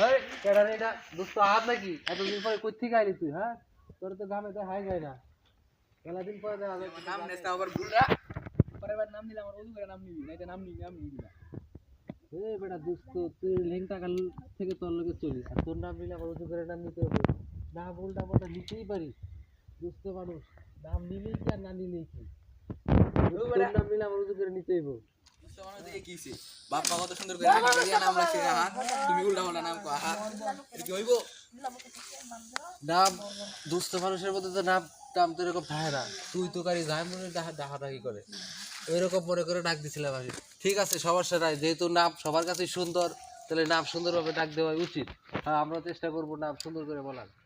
আরে কেডা রে না দোস্ত আপ নাকি এতদিন পরে কই থেকে আইলি তুই হ্যাঁ তোর তো গামায় তাই যায় না কেলা দিন পরে দেয়া যায় নাম নেতা ওভার ভুলড়া পরেবার নাম নিলাম আর ওযু করে নাম নিবি নাই তো নাম নিই আমি ইডি রে বড় দোস্ত তুই ল্যাংটা কাল থেকে তোর লগে চলিস কোন নাম নিলা ওযু করে নাম নি তো না বল দাতা নিতেই পারি দুস্থ মানুষ নাম নিলেই কি আর না নিলেই কি নাম নিলে আমার উজু করে হইব এরকম করে ঠিক আছে সমস্যা নাই যেহেতু নাম সবার কাছে সুন্দর তাহলে নাম সুন্দর ভাবে ডাক দেওয়া উচিত আর আমরা চেষ্টা করবো নাম সুন্দর করে বলার